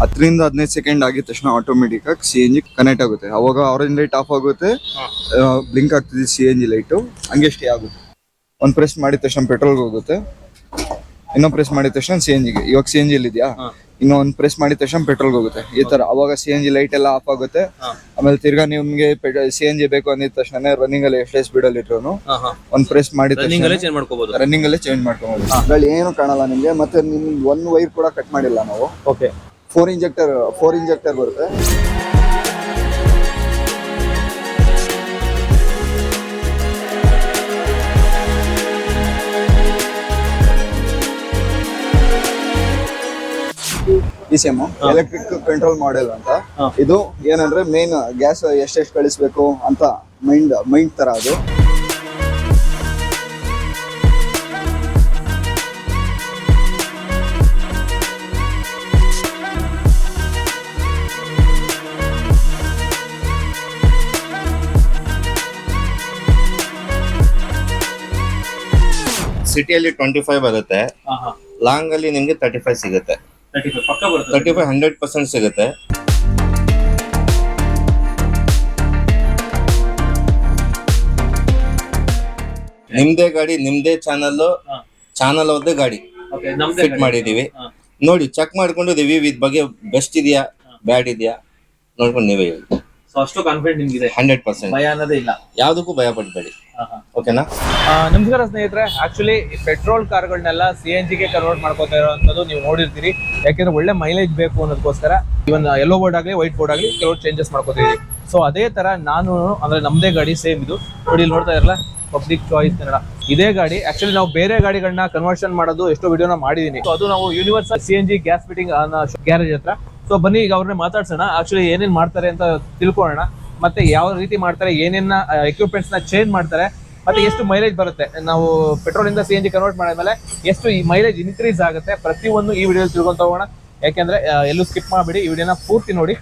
ಹತ್ತರಿಂದ ಹದಿನೈದು ಸೆಕೆಂಡ್ ಆಗಿದ ತಕ್ಷಣ ಆಟೋಮೆಟಿಕ್ ಆಗಿ ಸಿ ಎನ್ ಜಿ ಕನೆಕ್ಟ್ ಆಗುತ್ತೆ. ಅವಾಗ ಆರೆಂಜ್ ಲೈಟ್ ಆಫ್ ಆಗುತ್ತೆ. ಬ್ಲಿಂಕ್ ಆಗ್ತಿದೆ ಸಿ ಎನ್ ಜಿ ಲೈಟು ಹಂಗೆ ಸ್ಟೇ ಆಗುತ್ತೆ. ಒಂದು ಪ್ರೆಸ್ ಮಾಡಿದ ತಕ್ಷಣ ಪೆಟ್ರೋಲ್ಗೆ ಹೋಗುತ್ತೆ. ಇನ್ನೊಂದು ಪ್ರೆಸ್ ಮಾಡಿದ ತಕ್ಷಣ ಸಿ ಎನ್ ಜಿಗೆ ಇವಾಗ ಸಿ ಎನ್ ಜಿ ಇದೆಯಾ ಇನ್ನೊಂದು ಒಂದು ಪ್ರೆಸ್ ಮಾಡಿದ ತಕ್ಷಣ ಪೆಟ್ರೋಲ್ಗೆ ಹೋಗುತ್ತೆ. ಈ ತರ. ಅವಾಗ ಸಿ ಎನ್ ಜಿ ಲೈಟ್ ಎಲ್ಲ ಆಫ್ ಆಗುತ್ತೆ. ಆಮೇಲೆ ತಿರ್ಗಾ ನಿಮ್ಗೆ ಸಿ ಎನ್ ಜಿ ಬೇಕು ಅಂದಿದ ತಕ್ಷಣ ರನ್ನಿಂಗ್ ಅಲ್ಲಿ ಎಷ್ಟೇ ಸ್ಪೀಡ್ ಅಲ್ಲಿ ಇಟ್ರು ಒಂದು ಪ್ರೆಸ್ ಮಾಡಿದ ರನ್ನಿಂಗ್ ಅಲ್ಲೇ ಚೇಂಜ್ ಮಾಡ್ಕೋಬಹುದು ಏನು ಕಾಣಲ್ಲ ನಿಮಗೆ. ಮತ್ತೆ ನಿಮ್ಗೆ ಒನ್ ವೈರ್ ಕೂಡ ಕಟ್ ಮಾಡಿಲ್ಲ ನಾವು. Okay four injector four injector ಬರುತ್ತೆ. ಸಿಮ್ ಎಲೆಕ್ಟ್ರಿಕ್ ಕಂಟ್ರೋಲ್ ಮಾಡೆಲ್ ಅಂತ. ಇದು ಏನಂದ್ರೆ ಮೇನ್ ಗ್ಯಾಸ್ ಎಷ್ಟೆಷ್ಟು ಕಳಿಸ್ಬೇಕು ಅಂತ ಮೈಂಡ್ ಮೈಂಡ್ ತರ ಅದು. ಸಿಟಿಯಲ್ಲಿ ಟ್ವೆಂಟಿ ಫೈವ್ ಬರುತ್ತೆ ಲಾಂಗ್ ಅಲ್ಲಿ ನಿಮ್ಗೆ ತರ್ಟಿ ಫೈವ್ ಸಿಗುತ್ತೆ ತರ್ಟಿ ಫೈವ್ ಹಂಡ್ರೆಡ್ ಪರ್ಸೆಂಟ್ ಸಿಗುತ್ತೆ. ನಿಮ್ದೇ ಗಾಡಿ ನಿಮ್ದೇ ಚಾನಲ್. ಚಾನಲ್ ಅವ್ರದ್ದೇ ಗಾಡಿ. ಫಿಟ್ ಮಾಡಿದೀವಿ. ನೋಡಿ ಚೆಕ್ ಮಾಡ್ಕೊಂಡು ರಿವ್ಯೂ ಇದ್ ಬಗ್ಗೆ ಬೆಸ್ಟ್ ಇದೆಯಾ ಬ್ಯಾಡ್ ಇದೆಯಾ? ನೋಡ್ಕೊಂಡು ನೀವೇ ಹೇಳಿ. ಸೊ ಅಷ್ಟು ಕಾನ್ಫಿಡೆಂಟ್ ನಿಮ್ಗಿದೆ. Hundred percent. ಭಯ ಅನ್ನೋದೇ ಇಲ್ಲ. ಯಾವ್ದಕ್ಕೂ ಭಯ ಪಡ್ಬೇಡಿ. ಓಕೆನಾ? ಆ, ನಮಸ್ಕಾರ ಸ್ನೇಹಿತರೆ. ಆಕ್ಚುಲಿ ಪೆಟ್ರೋಲ್ ಕಾರ್ಗಳನ್ನೆಲ್ಲ ಸಿ ಎನ್ ಜಿಗೆ ಕನ್ವರ್ಟ್ ಮಾಡ್ಕೋತಾ ಇರೋವಂಥದ್ದು ನೀವು ನೋಡಿರ್ತೀರಿ. ಯಾಕೆಂದ್ರೆ ಒಳ್ಳೆ ಮೈಲೇಜ್ ಬೇಕು ಅನ್ನೋದಕ್ಕೋಸ್ಕರ ಇವನ್ ಯೆಲ್ಲೋ ಬೋರ್ಡ್ ಆಗಲಿ ವೈಟ್ ಬೋರ್ಡ್ ಆಗಲಿ ಕೆಲವು ಚೇಂಜಸ್ ಮಾಡ್ಕೋತೀವಿ ಸೊ ಅದೇ ತರ ನಾನು ಅಂದ್ರೆ ನಮ್ದೇ ಗಾಡಿ ಸೇಮ್ ಇದು. ನೋಡಿ ಇಲ್ಲಿ ನೋಡ್ತಾ ಇರಲ್ಲ ಪಬ್ಲಿಕ್ ಚಾಯ್ಸ್ ಕನ್ನಡ. ಇದೇ ಗಾಡಿ ಆಕ್ಚುಲಿ ನಾವು ಬೇರೆ ಗಾಡಿಗಳನ್ನ ಕನ್ವರ್ಷನ್ ಮಾಡೋದು ಎಷ್ಟೋ ವಿಡಿಯೋನ ಮಾಡಿದೀನಿ. ಸೊ ಅದು ನಾವು universal C N G gas fitting garage ಹತ್ರ. ಸೊ ಬನ್ನಿ, ಈಗ ಅವ್ರನ್ನ ಮಾತಾಡ್ಸೋಣ. ಆಕ್ಚುಲಿ ಏನೇನ್ ಮಾಡ್ತಾರೆ ಅಂತ ತಿಳ್ಕೊಳ್ಳೋಣ. ಮತ್ತೆ ಯಾವ ರೀತಿ ಮಾಡ್ತಾರೆ ಏನೇನ ಎಕ್ವಿಪ್ಮೆಂಟ್ಸ್ನ ಚೇಂಜ್ ಮಾಡ್ತಾರೆ, ಮತ್ತೆ ಎಷ್ಟು ಮೈಲೇಜ್ ಬರುತ್ತೆ. ನಾವು ಪೆಟ್ರೋಲ್ ಇಂದ ಸಿ ಎನ್ ಜಿ ಕನ್ವರ್ಟ್ ಮಾಡಿದ್ಮೇಲೆ ಎಷ್ಟು ಈ ಮೈಲೇಜ್ ಇನ್ಕ್ರೀಸ್ ಆಗುತ್ತೆ ಪ್ರತಿಯೊಂದು ಈ ವಿಡಿಯೋ ತಿಳ್ಕೊಂತ ಹೋಗೋಣ ಯಾಕೆಂದ್ರೆ ಎಲ್ಲೂ ಸ್ಕಿಪ್ ಮಾಡಬೇಡಿ. ಈ ವಿಡಿಯೋನ ಪೂರ್ತಿ ನೋಡಿ.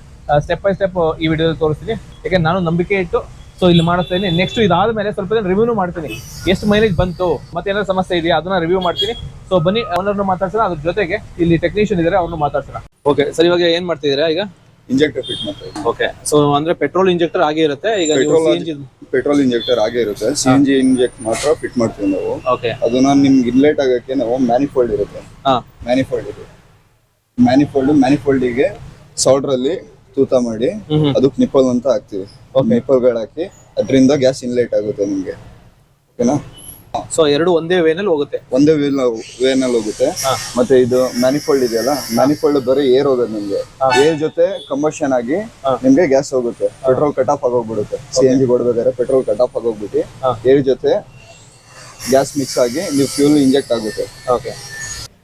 ಸ್ಟೆಪ್ ಬೈ ಸ್ಟೆಪ್ ಈ ವಿಡಿಯೋದಲ್ಲಿ ತೋರಿಸ್ತೀನಿ. ಯಾಕಂದ್ರೆ ನಾನು ನಂಬಿಕೆ ಇಟ್ಟು ಸೊ ಇಲ್ಲಿ ಮಾಡಿಸ್ತೀನಿ ನೆಕ್ಸ್ಟ್ ಇದಾದ ಮೇಲೆ ಸ್ವಲ್ಪ ದಿನ ರಿವ್ಯೂ ಮಾಡ್ತೀನಿ. ಎಷ್ಟು ಮೈಲೇಜ್ ಬಂತು ಮತ್ತೆ ಏನಾದ್ರು ಸಮಸ್ಯೆ ಇದೆಯಾ ಅದನ್ನ ರಿವ್ಯೂ ಮಾಡ್ತೀನಿ. ಸೊ ಬನ್ನಿ ಅವನನ್ನು ಮಾತಾಡ್ಸೋಣ. ಅದ್ರ ಜೊತೆಗೆ ಇಲ್ಲಿ ಟೆಕ್ನಿಷಿಯನ್ ಇದ್ದಾರೆ ಅವ್ರನ್ನ ಮಾತಾಡ್ಸೋಣ. ಓಕೆ ಸರಿ ಇವಾಗ ಏನ್ ಮಾಡ್ತಿದ್ದೀರಾ ಈಗ? ಇಂಜೆಕ್ಟರ್ ಫಿಟ್ ಮಾಡ್ತೀವಿ ಓಕೆ ಸೊ ಅಂದ್ರೆ ಪೆಟ್ರೋಲ್ ಇಂಜೆಕ್ಟರ್ ಆಗೇ ಇರುತ್ತೆ? ಈಗ ನೀವು Petrol CNG ಪೆಟ್ರೋಲ್ ಇಂಜೆಕ್ಟರ್ ಆಗೇ ಇರುತ್ತೆ. ಸಿ ಎನ್ ಜಿ ಇಂಜೆಕ್ಟ್ ಮಾತ್ರ ಫಿಟ್ ಮಾಡ್ತೀವಿ ನಾವು. ಓಕೆ ಅದನ್ನ ನಿಮ್ಗೆ ಇನ್ಲೇಟ್ ಆಗಕ್ಕೆ ನಾವು ಮ್ಯಾನಿಫೋಲ್ಡ್ ಇರುತ್ತೆ. ಹಾ. ಮ್ಯಾನಿಫೋಲ್ಡ್ ಇದೆ. ಮ್ಯಾನಿಫೋಲ್ಡ್ ಮ್ಯಾನಿಫೋಲ್ಡಿಗೆ ಸೌಡ್ರಲ್ಲಿ ತೂತ ಮಾಡಿ ಹ್ಮ್ ಹ್ಮ್. ಅದಕ್ಕೆ ನಿಪ್ಪಲ್ ಅಂತ ಹಾಕ್ತಿವಿ. ನಿಪ್ಪಲ್ಗಳು ಹಾಕಿ ಅದರಿಂದ ಗ್ಯಾಸ್ ಇನ್ಲೇಟ್ ಆಗುತ್ತೆ ನಿಮಗೆ. ಓಕೆನಾ ಸೊ ಎರಡು ಒಂದೇ ವೇನಲ್ಲಿ ಹೋಗುತ್ತೆ. ಒಂದೇ ವೇಲ್ ವೇನಲ್ಲಿ ಹೋಗುತ್ತೆ. ಮತ್ತೆ ಇದು ಮ್ಯಾನಿಫೋಲ್ಡ್ ಇದೆಯಲ್ಲ? ಮ್ಯಾನಿಫೋಲ್ಡ್ ಬರೀ ಏರ್ ಹೋಗೋದು ನಿಮ್ಗೆ. ಏರ್ ಜೊತೆ ಕಂಬಷನ್ ಆಗಿ. ನಿಮ್ಗೆ ಗ್ಯಾಸ್ ಹೋಗುತ್ತೆ. ಪೆಟ್ರೋಲ್ ಕಟ್ ಆಫ್ ಆಗೋಗ್ಬಿಡುತ್ತೆ. ಸಿ ಎನ್ ಜಿ ಕೊಡ್ಬೇಕಾದ್ರೆ ಪೆಟ್ರೋಲ್ ಕಟ್ ಆಫ್ ಆಗೋಗ್ಬಿಟ್ಟು ಏರ್ ಜೊತೆ ಗ್ಯಾಸ್ ಮಿಕ್ಸ್ ಆಗಿ ನೀವು ಫ್ಯೂಲ್ ಇಂಜೆಕ್ಟ್ ಆಗುತ್ತೆ. ಓಕೆ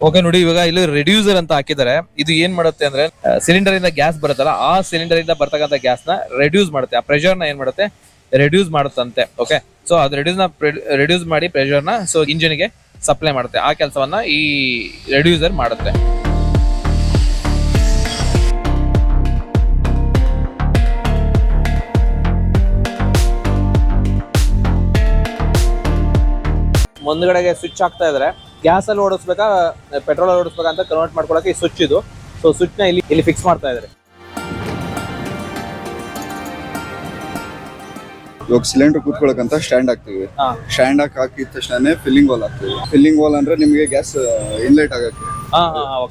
ಓಕೆ ನೋಡಿ, ಇವಾಗ ಇಲ್ಲಿ ರೆಡ್ಯೂಸರ್ ಅಂತ ಹಾಕಿದ್ದಾರೆ. ಇದು ಏನ್ ಮಾಡುತ್ತೆ ಅಂದ್ರೆ ಸಿಲಿಂಡರ್ ಇಂದ ಗ್ಯಾಸ್ ಬರುತ್ತಲ್ಲ, ಆ ಸಿಲಿಂಡರ್ ಇಂದ ಬರ್ತಕ್ಕಂಥ ಗ್ಯಾಸ್ನ ರೆಡ್ಯೂಸ್ ಮಾಡುತ್ತೆ. ಆ ಪ್ರೆಷರ್ನ ಏನ್ ಮಾಡುತ್ತೆ? ರೆಡ್ಯೂಸ್ ಮಾಡುತ್ತಂತೆ ಓಕೆ ಸೊ ಅದು ರೆಡ್ಯೂಸ್ನ ರೆಡ್ಯೂಸ್ ಮಾಡಿ ಪ್ರೆಷರ್ನ ಸೊ ಇಂಜಿನ್ಗೆ ಸಪ್ಲೈ ಮಾಡುತ್ತೆ. ಆ ಕೆಲಸವನ್ನ ಈ ರೆಡ್ಯೂಸರ್ ಮಾಡುತ್ತೆ. ಮುಂದ್ಗಡೆಗೆ ಸ್ವಿಚ್ ಆಗ್ತಾ ಇದ್ರೆ ಗ್ಯಾಸ್ ಅಲ್ಲಿ ಓಡಿಸ್ಬೇಕಾ ಪೆಟ್ರೋಲ್ ಅಲ್ಲಿ ಓಡಿಸ್ಬೇಕಾ ಅಂತ ಕನ್ವರ್ಟ್ ಮಾಡ್ಕೊಳ್ಳೋಕೆ ಈ ಸ್ವಿಚ್ ಇದು. ಸೊ ಸ್ವಿಚ್ನ ಇಲ್ಲಿ ಇಲ್ಲಿ ಫಿಕ್ಸ್ ಮಾಡ್ತಾ ಇದ್ದಾರೆ. ಇವಾಗ ಸಿಲಿಂಡರ್ ಕೂತ್ಕೊಳಕಂತ ಸ್ಟ್ಯಾಂಡ್ ಹಾಕ್ತಿವಿ. ಹಾ. ಸ್ಟ್ಯಾಂಡ್ ಹಾಕಿ ಹಾಕಿದ ತಕ್ಷಣ ಫಿಲ್ಲಿಂಗ್ ವಾಲ್ ಹಾಕ್ತಿವಿ. ಫಿಲ್ಲಿಂಗ್ ವಾಲ್ ಅಂದ್ರೆ ನಿಮಗೆ ಗ್ಯಾಸ್ ಇನ್ಲೇಟ್ ಆಗಕ್ಕೆ. ಹಾ ಓಕೆ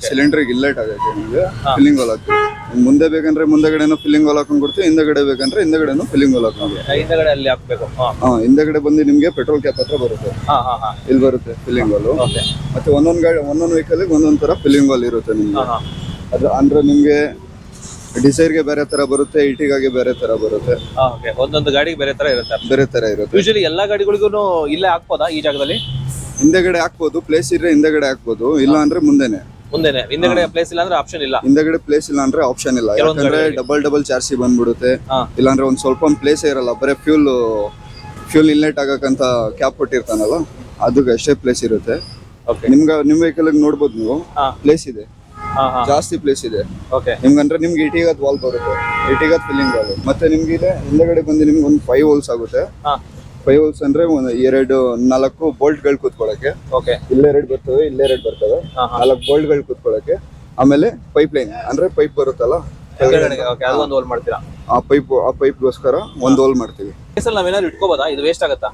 ಸಿಲಿಂಡರ್ ಇಲ್ಲೇಟ್ ಆಗೈತೆ ನಿಮ್ಗೆ ಫಿಲ್ಲಿಂಗ್ ಹೋಲ್ ಹಾಕ್ತೀವಿ ಮುಂದೆ ಬೇಕಂದ್ರೆ ಮುಂದೆಗಡೆನೂ ಫಿಲ್ಲಿಂಗ್ ಹೋಲ್ ಹಾಕೊಂಡ್ ಕೊಡ್ತೀವಿ ಹಿಂದೆಗಡೆ ಬೇಕಂದ್ರೆ ಹಿಂದೆಗಡೆನೂ ಫಿಲ್ಲಿಂಗ್ ಹೋಲ್ ಹಾಕೊಂಡು ಹಿಂದಗಡೆ ಅಲ್ಲಿ ಹಾಕ್ಬೇಕು. ಹಾ. ಹಿಂದೆಗಡೆ ಬಂದು ನಿಮ್ಗೆ ಪೆಟ್ರೋಲ್ ಕ್ಯಾಪ್ ಹತ್ರ ಬರುತ್ತೆ. ಹಾ ಹಾ ಹಾ. ಇಲ್ಲಿ ಬರುತ್ತೆ ಫಿಲ್ಲಿಂಗ್ ಓಕೆ ಮತ್ತೆ ಒಂದೊಂದ್ ಗಾಡಿ ಒಂದೊಂದ್ ವೆಹಿಕಲ್ ಒಂದೊಂದ್ ತರ ಫಿಲ್ಲಿಂಗ್ ವಾಲ್ ಇರುತ್ತೆ ನಿಮ್ಗೆ. ಹಾ ಅದು ಅಂದ್ರೆ ನಿಮ್ಗೆ ಡಿಸೈರ್ಗೆ ಬೇರೆ ತರ ಬರುತ್ತೆ ಇಟಿಗಾಗಿ ಬೇರೆ ತರ ಬರುತ್ತೆ. ಓಕೆ ಒಂದೊಂದು ಗಾಡಿಗೆ ಬೇರೆ ತರ ಇರುತ್ತೆ. ಬೇರೆ ತರ ಇರುತ್ತೆ. ಯೂಶಲಿ ಎಲ್ಲಾ ಗಾಡಿಗಳಿಗೂ ಇಲ್ಲೇ ಹಾಕ್ಬೋದಾ ಈ ಜಾಗದಲ್ಲಿ? ಹಿಂದೆಗಡೆ ಹಾಕ್ಬೋದು ಪ್ಲೇಸ್ ಇದ್ರೆ ಹಿಂದೆಗಡೆ ಹಾಕ್ಬೋದು ಇಲ್ಲ ಅಂದ್ರೆ ಮುಂದೆನೆ. ಮುಂದೆನೆ. ಹಿಂದೆಗಡೆ ಪ್ಲೇಸ್ ಇಲ್ಲ ಅಂದ್ರೆ ಆಪ್ಷನ್ ಇಲ್ಲ. ಹಿಂದೆಗಡೆ ಪ್ಲೇಸ್ ಇಲ್ಲ ಅಂದ್ರೆ ಆಪ್ಷನ್ ಇಲ್ಲ. ಕೆಲವೊಂದ್ ಯಾಕಂದ್ರೆ ಗಾಡಿಗಳಿಗೆ. ಡಬಲ್ ಡಬಲ್ ಚಾರ್ಜಿ ಬಂದ್ಬಿಡುತ್ತೆ. ಹಾ. ಇಲ್ಲಾಂದ್ರೆ ಒಂದ್ ಸ್ವಲ್ಪ ಪ್ಲೇಸ್ ಇರಲ್ಲ ಬರೀ ಫ್ಯೂಲ್ ಫ್ಯೂಲ್ ಇನ್ಲೆಟ್ ಆಗಕ್ಕಂತ ಕ್ಯಾಪ್ ಕೊಟ್ಟಿರ್ತಾನಲ್ಲ ಅದಕ್ಕೆ ಅಷ್ಟೇ ಪ್ಲೇಸ್ ಇರುತ್ತೆ. ಓಕೆ ನಿಮ್ಗೆ ನಿಮ್ ವೆಹಿಕಲ್ ನೋಡ್ಬೋದು ನೀವು. ಹಾ. ಪ್ಲೇಸ್ ಇದೆ. ಹಾ ಹಾ. ಜಾಸ್ತಿ ಪ್ಲೇಸ್ ಇದೆ. ಓಕೆ ನಿಮ್ಗಂದ್ರೆ ನಿಮ್ಗೆ ಇಟಿಗದ್ ವಾಲ್ ಬರುತ್ತೆ. ಇಟಿಗದ್ ಫಿಲ್ಲಿಂಗ್ ವಾಲ್ ಮತ್ತೆ ನಿಮ್ಗೆ ಇದೆ ಹಿಂದೆಗಡೆ ಬಂದು ನಿಮ್ಗೆ ಒಂದು ಫೈವ್ ಹೋಲ್ಸ್ ಆಗುತ್ತೆ. ಹಾ. ಫೈವ್ ಹೋಲ್ಸ್ ಅಂದ್ರೆ ಒಂದು ಎರಡು ನಾಲ್ಕು ಬೋಲ್ಟ್ಗಳು ಕೂತ್ಕೊಳ್ಳಕ್ಕೆ ಓಕೆ ಇಲ್ಲೆರಡು ಬರ್ತವೆ ಇಲ್ಲೆರಡು ಬರ್ತವೆ. ನಾಲ್ಕು ಬೋಲ್ಟ್ಗಳು ಕೂತ್ಕೊಳ್ಳಕ್ಕೆ ಆಮೇಲೆ ಪೈಪ್ ಲೈನ್ ಅಂದ್ರೆ ಪೈಪ್ ಬರುತ್ತಲ್ಲ? ಒಂದು ಹೋಲ್ ಮಾಡ್ತೀರಾ? ಆ ಪೈಪ್ ಆ ಪೈಪ್ಗೋಸ್ಕರ ಒಂದು ಹೋಲ್ ಮಾಡ್ತೀವಿ. ಕೇಸಲ್ಲಿ ನಾವೇನಾದ್ರು ಇಟ್ಕೋಬೋದಾ? ಇದು ವೇಸ್ಟ್ ಆಗುತ್ತಾ?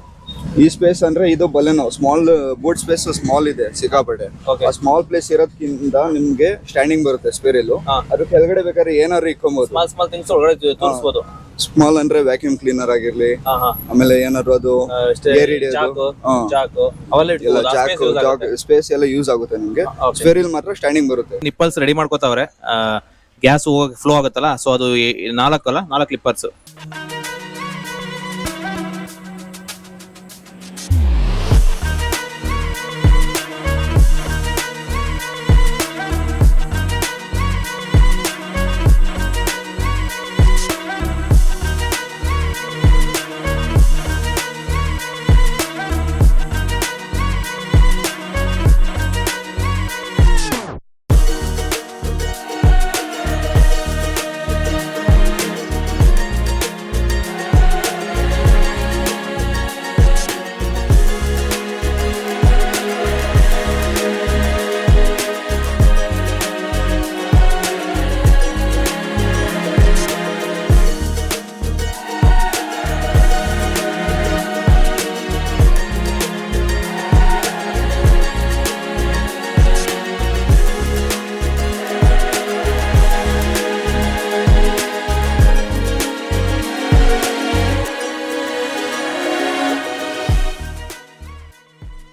ಈ ಸ್ಪೇಸ್ ಅಂದ್ರೆ ಇದು Baleno small boot space small ಇದೆ ಸಿಕ್ಕಾಪಟ್ಟೆ. Okay. ಆ ಸ್ಮಾಲ್ ಪ್ಲೇಸ್ ಇರೋದ್ಕಿಂತ ನಿಮ್ಗೆ ಸ್ಟ್ಯಾಂಡಿಂಗ್ ಬರುತ್ತೆ ಸ್ಪೇರ್ ಹಾ. ಅದ್ರ ಕೆಳಗಡೆ ಬೇಕಾದ್ರೆ ಏನಾದ್ರು ಇಕ್ಕೊಬಹುದು ಸ್ಮಾಲ್ ಸ್ಮಾಲ್ ಥಿಂಗ್ಸ್ ಒಳಗಡೆ ತೋರಿಸ್ಬೋದು. ಸ್ಮಾಲ್ ಅಂದ್ರೆ ವ್ಯಾಕ್ಯೂಮ್ ಕ್ಲೀನರ್ ಆಗಿರ್ಲಿ ಹಾ ಹಾ. ಆಮೇಲೆ ಏನಾದ್ರು ಅದು ಹಿಡಿಯೋದು. ಚಾಕು ಹಾ. ಚಾಕು ಅವೆಲ್ಲ ಎಲ್ಲ ಇಟ್ಕೋಬೋದು ಜಾಕ್ ಜಾಕ್ ಸ್ಪೇಸ್ ಎಲ್ಲ ಯೂಸ್ ಆಗುತ್ತೆ ನಿಮ್ಗೆ. Okay. ಸ್ಪೇರ್ ಇಲ್ಲಿ ಮಾತ್ರ ಸ್ಟ್ಯಾಂಡಿಂಗ್ ಬರುತ್ತೆ. ನಿಪ್ಪಲ್ಸ್ ರೆಡಿ ಮಾಡ್ಕೋತಾವ್ರೆ. ಗ್ಯಾಸ್ ಹೋಗಿ ಫ್ಲೋ ಆಗುತ್ತಲ್ಲ ಸೊ ಅದು ನಾಲ್ಕಲ್ಲ ನಾಲ್ಕು ಅಲ್ಲ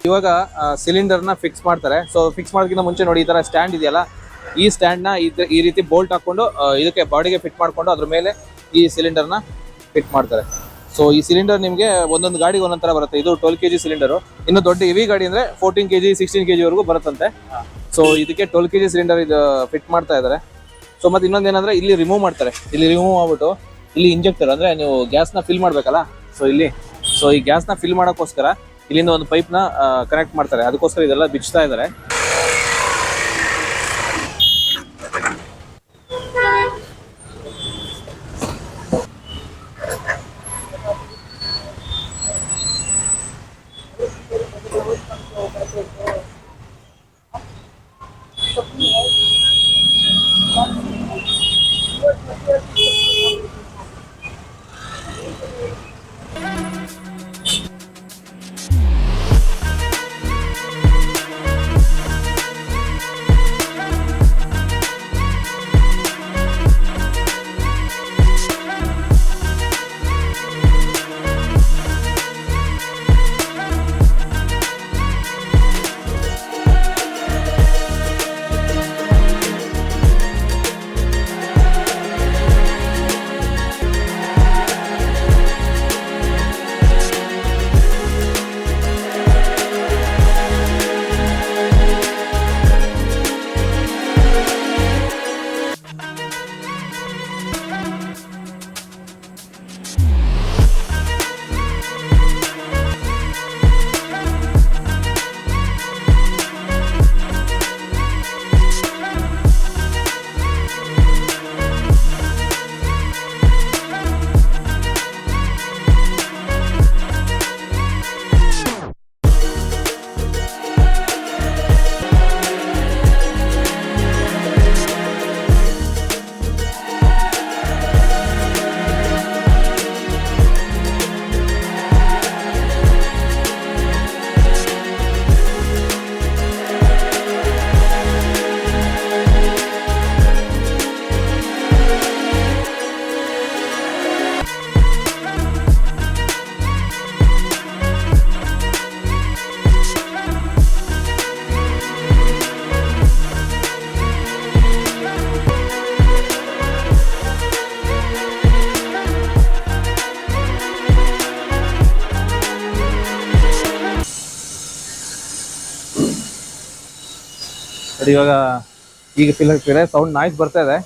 ಇವಾಗ ಸಿಲಿಂಡರ್ನ ಫಿಕ್ಸ್ ಮಾಡ್ತಾರೆ. ಸೊ ಫಿಕ್ಸ್ ಮಾಡೋದಕ್ಕಿಂತ ಮುಂಚೆ ನೋಡಿ, ಈ ತರ ಸ್ಟ್ಯಾಂಡ್ ಇದೆಯಲ್ಲ? ಈ ಸ್ಟ್ಯಾಂಡ್ನ ಈ ರೀತಿ ಬೋಲ್ಟ್ ಹಾಕೊಂಡು ಇದಕ್ಕೆ ಬಾಡಿಗೆ ಫಿಟ್ ಮಾಡ್ಕೊಂಡು ಅದ್ರ ಮೇಲೆ ಈ ಸಿಲಿಂಡರ್ನ ಫಿಟ್ ಮಾಡ್ತಾರೆ. ಸೊ ಈ ಸಿಲಿಂಡರ್ ನಿಮಗೆ ಒಂದೊಂದು ಗಾಡಿಗೆ ಒಂದೊಂದು ಥರ ಬರುತ್ತೆ. ಇದು ಟ್ವೆಲ್ ಕೆಜಿ ಸಿಲಿಂಡರ್ ಇನ್ನು ದೊಡ್ಡ ಹೆವಿ ಗಾಡಿ ಅಂದ್ರೆ ಫೋರ್ಟೀನ್ ಕೆಜಿ ಸಿಕ್ಸ್ಟೀನ್ ಕೆ ಜಿವರೆಗೂ ಬರುತ್ತಂತೆ. ಸೊ ಇದಕ್ಕೆ ಟ್ವೆಲ್ ಕೆಜಿ ಸಿಲಿಂಡರ್ ಇದು ಫಿಟ್ ಮಾಡ್ತಾ ಇದ್ದಾರೆ ಸೊ ಮತ್ತೆ ಇನ್ನೊಂದು ಏನಂದ್ರೆ, ಇಲ್ಲಿ ರಿಮೂವ್ ಮಾಡ್ತಾರೆ. ಇಲ್ಲಿ ರಿಮೂವ್ ಆಗ್ಬಿಟ್ಟು ಇಲ್ಲಿ ಇಂಜೆಕ್ಟರ್ ಅಂದ್ರೆ ನೀವು ಗ್ಯಾಸ್ನ ಫಿಲ್ ಮಾಡಬೇಕಲ್ಲ? ಸೊ ಇಲ್ಲಿ. ಸೊ ಈ ಗ್ಯಾಸ್ನ ಫಿಲ್ ಮಾಡೋಕ್ಕೋಸ್ಕರ ಇಲ್ಲಿಂದ ಒಂದು ಪೈಪ್ನ ಕನೆಕ್ಟ್ ಮಾಡ್ತಾರೆ. ಅದಕ್ಕೋಸ್ಕರ ಇದೆಲ್ಲ ಬಿಚ್ತಾ ಇದ್ದಾರೆ. ಇವಾಗ ಈಗ ಫಿಲ್ ಸೌಂಡ್ ನಾಯ್ಸ್ ಬರ್ತಾ ಇದೆ.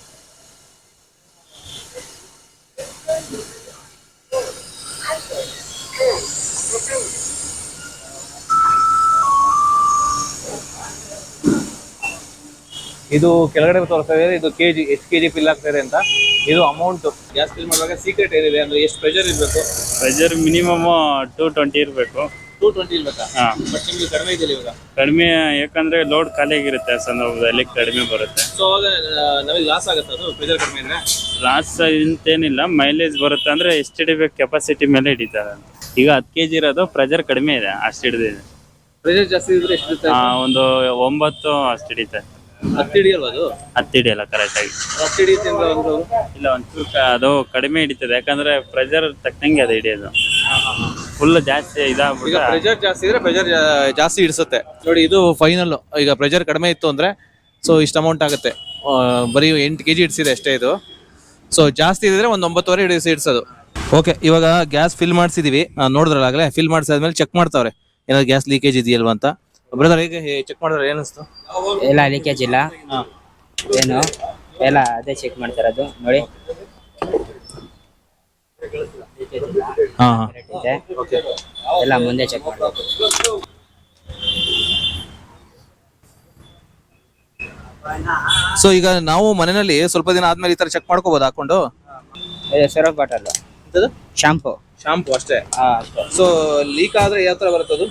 ಇದು ಕೆಳಗಡೆ ತೋರಿಸ್ತಾ ಇದೆ, ಇದು ಕೆ ಜಿ ಎಷ್ಟು ಕೆಜಿ ಫಿಲ್ ಆಗ್ತಾ ಇದೆ ಅಂತ. ಇದು ಅಮೌಂಟ್ ಗ್ಯಾಸ್ ಫಿಲ್ ಮಾಡುವಾಗ ಸೀಕ್ರೆಟ್ ಏನಿದೆ ಅಂದ್ರೆ ಎಷ್ಟು ಪ್ರೆಷರ್ ಇರಬೇಕು? ಪ್ರೆಷರ್ ಮಿನಿಮಮ್ ಟೂ ಟ್ವೆಂಟಿ ಇರಬೇಕು. ಟೂ ಟ್ವೆಂಟಿ ಬಟ್ ನಿಮ್ಗೆ ಕಡಿಮೆ ಇದೆಯಲ್ಲ ಇವಾಗ? ಕಡಿಮೆ ಯಾಕಂದ್ರೆ ಲೋಡ್ ಖಾಲಿ ಆಗಿರುತ್ತೆ ಆ ಸಂದರ್ಭದಲ್ಲಿ ಕಡಿಮೆ ಬರುತ್ತೆ. ಸೊ ಅವಾಗ ಆ, ನಮಗೆ ಲಾಸ್ ಆಗುತ್ತೆ ಅದು? ಕಡಿಮೆ ಇದ್ರೆ? ಲಾಸ್ ಇಂತೇನಿಲ್ಲ ಮೈಲೇಜ್ ಬರುತ್ತೆ ಅಂದ್ರೆ ಎಷ್ಟು ಹಿಡಿಬೇಕು ಕೆಪಾಸಿಟಿ ಮೇಲೆ ಹಿಡಿತಾರೆ ಈಗ ಹತ್ತು ಕೆ ಜಿ ಇರೋದು ಪ್ರೆಜರ್ ಕಡಿಮೆ ಇದೆ ಅಷ್ಟು ಹಿಡಿದಿದೆ. ಪ್ರೆಷರ್ ಜಾಸ್ತಿ ಇದ್ರೆ ಎಷ್ಟು ಇರುತ್ತೆ ಆ, ಒಂದು ಒಂಬತ್ತು ಅಷ್ಟು ಹಿಡಿತೆ ಹತ್ತು ಹಿಡಿಯಲ್ವಾ ಅದು? ಹತ್ತು ಹಿಡಿಯಲ್ಲ ಕರೆಕ್ಟಾಗಿ ಹತ್ತು ಹಿಡಿಯುತ್ತೆ ಅಂದ್ರೆ ಒಂದು ಇಲ್ಲ ಒಂಚೂರು ಕ- ಅದು ಕಡಿಮೆ ಹಿಡಿತದೆ ಯಾಕಂದ್ರೆ ಪ್ರೆಜರ್ ತಕ್ಕಂಗೆ ಅದು ಹಿಡಿಯೋದು. ಫುಲ್ ಜಾಸ್ತಿ ಈಗ ಪ್ರೆಜರ್ ಜಾಸ್ತಿ ಇದ್ರೆ ಪ್ರೆಷರ್ ಜಾಸ್ತಿ ಇಡಿಸುತ್ತೆ. ನೋಡಿ ಇದು ಫೈನಲ್ ಈಗ ಪ್ರೆಷರ್ ಕಡಿಮೆ ಇತ್ತು ಅಂದ್ರೆ ಸೊ ಇಷ್ಟು ಅಮೌಂಟ್ ಆಗುತ್ತೆ. ಆ, ಬರೀ ಎಂಟು ಕೆಜಿ ಇಡ್ಸಿದೆ ಅಷ್ಟೇ ಇದು. ಸೊ ಜಾಸ್ತಿ ಇದ್ರೆ ಒಂದು ಒಂಬತ್ತುವರೆ ಇಡಿಸಿ ಇಡ್ಸೋದು. ಓಕೆ ಇವಾಗ ಗ್ಯಾಸ್ ಫಿಲ್ ಮಾಡಿಸಿದೀವಿ. ನೋಡಿದ್ರಲ್ಲ ಆಗಲೇ ಫಿಲ್ ಮಾಡಿಸಾದ್ಮೇಲೆ ಚೆಕ್ ಮಾಡ್ತಾವ್ರೆ. ಏನಾದ್ರು ಗ್ಯಾಸ್ ಲೀಕೇಜ್ ಇದೆಯಲ್ವಾ ಅಂತ. ಬ್ರದರ್ ಹೇಗೆ ಚೆಕ್ ಮಾಡಿದ್ರೆ ಏನಿಸ್ತು ಎಲ್ಲ ಲೀಕೇಜ್ ಇಲ್ಲ. ಏನು? ಎಲ್ಲ ಅದೇ ಚೆಕ್ ಮಾಡ್ತಾರದು ನೋಡಿ. ಹಾಂ ಹಾಂ ಇದೆ ಎಲ್ಲ ಮುಂದೆ ಚೆಕ್ ಮಾಡಬೇಕು ಸೊ ಈಗ ನಾವು ಮನೆಯಲ್ಲಿ ಸ್ವಲ್ಪ ದಿನ ಆದ್ಮೇಲೆ ಈ ತರ ಚೆಕ್ ಮಾಡ್ಕೋಬಹುದು ಹಾಕೊಂಡು? ಇದು ಬಾಟಲ್. ಶಾಂಪು. ಶಾಂಪು ಅಷ್ಟೇ? ಹಾ ಅಷ್ಟೇ. ಸೊ ಲೀಕ್ ಆದ್ರೆ ಯಾವ ತರ ಬರುತ್ತೆ ಅದು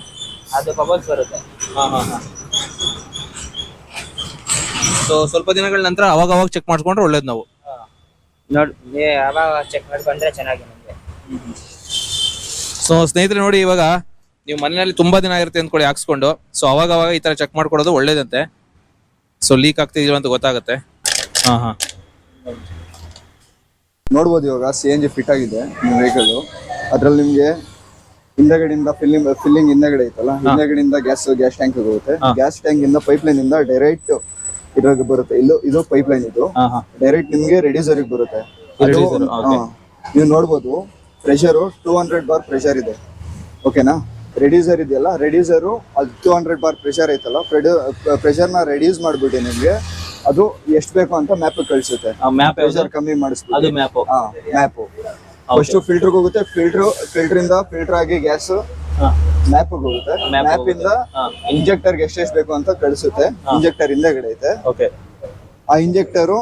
ಅದು ಬಬಲ್ಸ್ ಬರುತ್ತೆ ಸೊ ಸ್ವಲ್ಪ ದಿನಗಳ ನಂತರ ಅವಾಗ ಅವಾಗ ಚೆಕ್ ಮಾಡ್ಕೊಂಡ್ರೆ ಒಳ್ಳೇದು ನಾವು. ನೋಡಿ ನೀವು ಅವಾಗ ಚೆಕ್ ಮಾಡ್ಕೊಂಡ್ರೆ ಚೆನ್ನಾಗಿ ನಮಗೆ. ಸೊ ಸ್ನೇಹಿತರೆ ನೋಡಿ ಇವಾಗ ನೀವು ಮನೆಯಲ್ಲಿ ತುಂಬಾ ದಿನ ಆಗಿರುತ್ತೆ ಅಂದ್ಕೊಳ್ಳಿ ಹಾಕ್ಸ್ಕೊಂಡು. ಸೊ ಅವಾಗ ಅವಾಗ ಈ ತರ ಚೆಕ್ ಮಾಡ್ಕೊಡೋದು ಒಳ್ಳೇದಂತೆ. ಸೊ ಲೀಕ್ ಆಗ್ತಿದೀವ ಅಂತ ಗೊತ್ತಾಗುತ್ತೆ. ಹಾ ಹಾ. ನೋಡ್ಬೋದು ಇವಾಗ ಸಿ ಎನ್ ಜಿ ಫಿಟ್ ಆಗಿದೆ ನಿಮ್ಮ ವೆಹಿಕಲ್ ಅದ್ರಲ್ಲಿ ನಿಮ್ಗೆ ಹಿಂದಗಡೆಯಿಂದ ಫಿಲ್ಲಿಂಗ್ ಫಿಲ್ಲಿಂಗ್ ಹಿಂದಗಡೆ ಐತಲ್ಲ? ಹಿಂದಗಡೆಯಿಂದ ಗ್ಯಾಸ್ ಗ್ಯಾಸ್ ಟ್ಯಾಂಕ್ ಹೋಗುತ್ತೆ. ಗ್ಯಾಸ್ ಟ್ಯಾಂಕ್ ಇಂದ ಪೈಪ್ ಲೈನ್ ಇಂದ ಡೈರೆಕ್ಟ್ ಇದ್ರಾಗ ಬರುತ್ತೆ. ಇಲ್ಲೂ ಇದು. ಪೈಪ್ ಲೈನ್ ಇದು ಡೈರೆಕ್ಟ್ ನಿಮ್ಗೆ ರೆಡ್ಯೂಸರ್ ಬರುತ್ತೆ. ಅದು. ನೀವು ನೋಡ್ಬೋದು pressure two hundred bar pressure ಇದೆ. ಓಕೆನಾ ರೆಡ್ಯೂಸರ್ ಇದೆಯಲ್ಲ? ರೆಡ್ಯೂಸರ್ ಅದು ಟೂ ಹಂಡ್ರೆಡ್ ಬಾರ್ ಪ್ರೆಷರ್ ಐತಲ್ಲ ಪ್ರೆಷರ್ನ ರೆಡ್ಯೂಸ್ ಮಾಡ್ಬಿಟ್ಟೆ ನಿಮ್ಗೆ. ಅದು ಎಷ್ಟು ಬೇಕು ಅಂತ ಮ್ಯಾಪ್ ಕಳಿಸುತ್ತೆ. ಮ್ಯಾಪ್ ಪ್ರೆಷರ್ ಕಮ್ಮಿ ಮ್ಯಾಪ್ ಹಾ ಮ್ಯಾಪ್ ಫಸ್ಟ್ ಫಿಲ್ಟರ್ ಹೋಗುತ್ತೆ. ಫಿಲ್ಟರ್ ಫಿಲ್ಟರ್ ಇಂದ ಫಿಲ್ಟರ್ ಆಗಿ ಗ್ಯಾಸ್ ಮ್ಯಾಪ್ ಹೋಗುತ್ತೆ. ಮ್ಯಾಪ್ ಇಂದ. ಇಂಜೆಕ್ಟರ್ ಎಷ್ಟೆಷ್ಟು ಬೇಕು ಅಂತ ಕಳಿಸುತ್ತೆ. ಇಂಜೆಕ್ಟರ್ ಹಿಂದೆಗಡೆ ಐತೆ ಓಕೆ. ಆ ಇಂಜೆಕ್ಟರು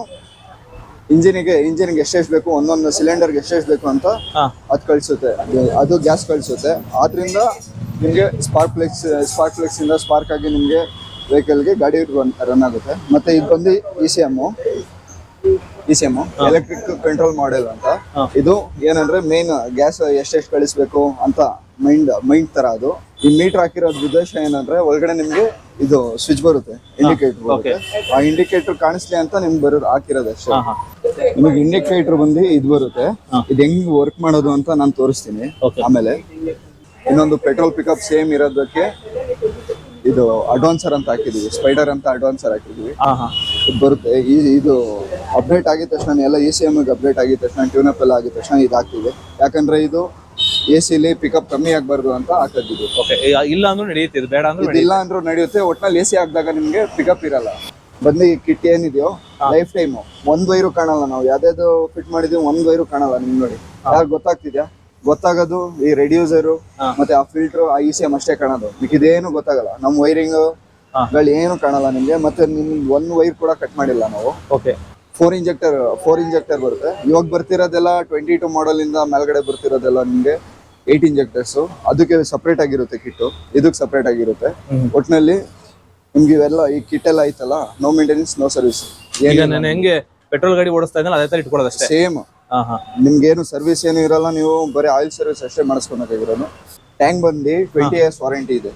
ಇಂಜಿನಿಗೆ ಇಂಜಿನ್ಗೆ ಎಷ್ಟೆಷ್ಟು ಬೇಕು ಒಂದೊಂದು ಸಿಲಿಂಡರ್ಗೆ ಎಷ್ಟೆಷ್ಟು ಬೇಕು ಅಂತ ಅದು ಕಳಿಸುತ್ತೆ. ಅದು- ಅದು ಗ್ಯಾಸ್ ಕಳಿಸುತ್ತೆ. ಆದ್ರಿಂದ ನಿಮಗೆ ಸ್ಪಾರ್ಕ್ ಫ್ಲೆಕ್ಸ್ ಸ್ಪಾರ್ಕ್ ಫ್ಲೆಕ್ಸ್ ಇಂದ ಸ್ಪಾರ್ಕ್ ಆಗಿ ನಿಮಗೆ ವೆಹಿಕಲ್ಗೆ ಗಾಡಿ ರನ್ ರನ್ ಆಗುತ್ತೆ. ಮತ್ತೆ ಇದು ಬಂದು E C M E C M electric control model ಅಂತ. ಇದು ಏನಂದ್ರೆ ಮೇನ್ ಗ್ಯಾಸ್ ಎಷ್ಟೆಷ್ಟು ಕಳಿಸ್ಬೇಕು ಅಂತ ಮೈಂಡ್ ಮೈಂಡ್ ತರ ಅದು. ಈ ಮೀಟರ್ ಹಾಕಿರೋದ್ ಉದ್ದೇಶ ಏನಂದ್ರೆ ಒಳಗಡೆ ನಿಮ್ಗೆ ಇದು ಸ್ವಿಚ್ ಬರುತ್ತೆ ಇಂಡಿಕೇಟರ್ ಬರುತ್ತೆ. ಆ ಇಂಡಿಕೇಟರ್ ಕಾಣಿಸ್ಲಿ ಅಂತ ನಿಮ್ಗೆ ಬರೋದು ಹಾಕಿರೋದು ಅಷ್ಟೇ. ನಿಮಗೆ ಇಂಡಿಕೇಟರ್ ಬಂದು ಇದು ಬರುತ್ತೆ. ಇದು ಹೆಂಗ್ ವರ್ಕ್ ಮಾಡೋದು ಅಂತ ನಾನು ತೋರಿಸ್ತೀನಿ ಆಮೇಲೆ. ಇನ್ನೊಂದು ಪೆಟ್ರೋಲ್ ಪಿಕಪ್ ಸೇಮ್ ಇರೋದಕ್ಕೆ ಇದು ಅಡ್ವಾನ್ಸರ್ ಅಂತ ಹಾಕಿದೀವಿ ಸ್ಪೈಡರ್ ಅಂತ ಅಡ್ವಾನ್ಸರ್ ಹಾಕಿದೀವಿ. ಇದು ಬರುತ್ತೆ. ಇದು ಅಪ್ಡೇಟ್ ಆಗಿದ ತಕ್ಷಣ ಎಲ್ಲ ಇ ಸಿ ಎಂ ಅಪ್ಡೇಟ್ ಆಗಿದ ತಕ್ಷಣ ಟ್ಯೂನಪ್ ಅಪ್ ಎಲ್ಲ ಆಗಿದ ತಕ್ಷಣ ಇದು ಹಾಕ್ತಿವಿ. ಯಾಕಂದ್ರೆ ಇದು ಎ ಸಿಲಿ ಪಿಕಪ್ ಕಮ್ಮಿ ಆಗಬಾರ್ದು ಅಂತ ಹಾಕಿದ್ದು ಓಕೆ ಇಲ್ಲ ಅಂದ್ರೂ ನಡೆಯುತ್ತೆ ಇದು ಬೇಡ ಅಂದ್ರೆ ಇಲ್ಲ ಅಂದ್ರೂ ನಡೆಯುತ್ತೆ ಒಟ್ನಲ್ಲಿ ಎಸಿ ಸಿ ಹಾಕಿದಾಗ ನಿಮ್ಗೆ ಪಿಕಪ್ ಇರಲ್ಲ. ಬಂದು ಕಿಟ್ ಏನಿದೆಯೋ ಲೈಫ್ ಟೈಮ್ ಒಂದ್ ವೈರು ಕಾಣಲ್ಲ ನಾವು ಯಾವ್ದಾದ್ರು ಫಿಟ್ ಮಾಡಿದೀವಿ ಒಂದ್ ವೈರು ಕಾಣಲ್ಲ ನಿಮ್ ನೋಡಿ. ಯಾರು ಗೊತ್ತಾಗ್ತಿದ್ಯಾ? ಗೊತ್ತಾಗೋದು ಈ ರೆಡ್ಯೂಸರು ಮತ್ತೆ ಆ ಫಿಲ್ಟರ್ ಆ ಇ ಸಿ ಎಂ ಅಷ್ಟೇ ಕಾಣೋದು. ಇದೇನು ಗೊತ್ತಾಗಲ್ಲ. ನಮ್ ವೈರಿಂಗ್ಗಳು ಏನು ಕಾಣಲ್ಲ ನಿಮ್ಗೆ ಮತ್ತೆ ನಿಮ್ ಒಂದ್ ವೈರ್ ಕೂಡ ಕಟ್ ಮಾಡಿಲ್ಲ ನಾವು. Okay four injector four injector ಬರುತ್ತೆ. ಇವಾಗ ಬರ್ತಿರೋದೆಲ್ಲ ಟ್ವೆಂಟಿ ಟು ಮಾಡಲ್ ಇಂದ ಮೇಲ್ಗಡೆ ಬರ್ತಿರೋದೆಲ್ಲ ನಿಮಗೆ ಏಟ್ ಇಂಜೆಕ್ಟರ್ಸ್ ಅದಕ್ಕೆ ಸಪ್ರೇಟ್ ಆಗಿರುತ್ತೆ ಕಿಟ್ಟು ಇದಕ್ಕೆ ಸಪ್ರೇಟ್ ಆಗಿರುತ್ತೆ. ಒಟ್ನಲ್ಲಿ ನಿಮ್ಗೆ ಇವೆಲ್ಲ ಈ ಕಿಟ್ ಎಲ್ಲ ಐತಲ್ಲ ನೋ ಮೇಂಟೆನೆನ್ಸ್ ನೋ ಸರ್ವಿಸ್ ಈಗ ನಾನು ಹೆಂಗೆ ಪೆಟ್ರೋಲ್ ಗಾಡಿ ಓಡಿಸ್ತಾ ಇದ್ದಲ್ಲ ಅದೇ ತರ ಇಟ್ಕೊಳ್ಳೋದು ಅಷ್ಟೇ. ಸೇಮ್ ನಿಮ್ಗೇನು ಸರ್ವಿಸ್ ಏನು ಇರಲ್ಲ ನೀವು ಬರೀ ಆಯಿಲ್ ಸರ್ವಿಸ್ ಅಷ್ಟೇ ಮಾಡಿಸ್ಕೊಬೇಕಾಗಿರೋದು ಟ್ಯಾಂಕ್ ಬಂದು ಟ್ವೆಂಟಿ ಇಯರ್ಸ್ ವಾರಂಟಿ ಇದೆ.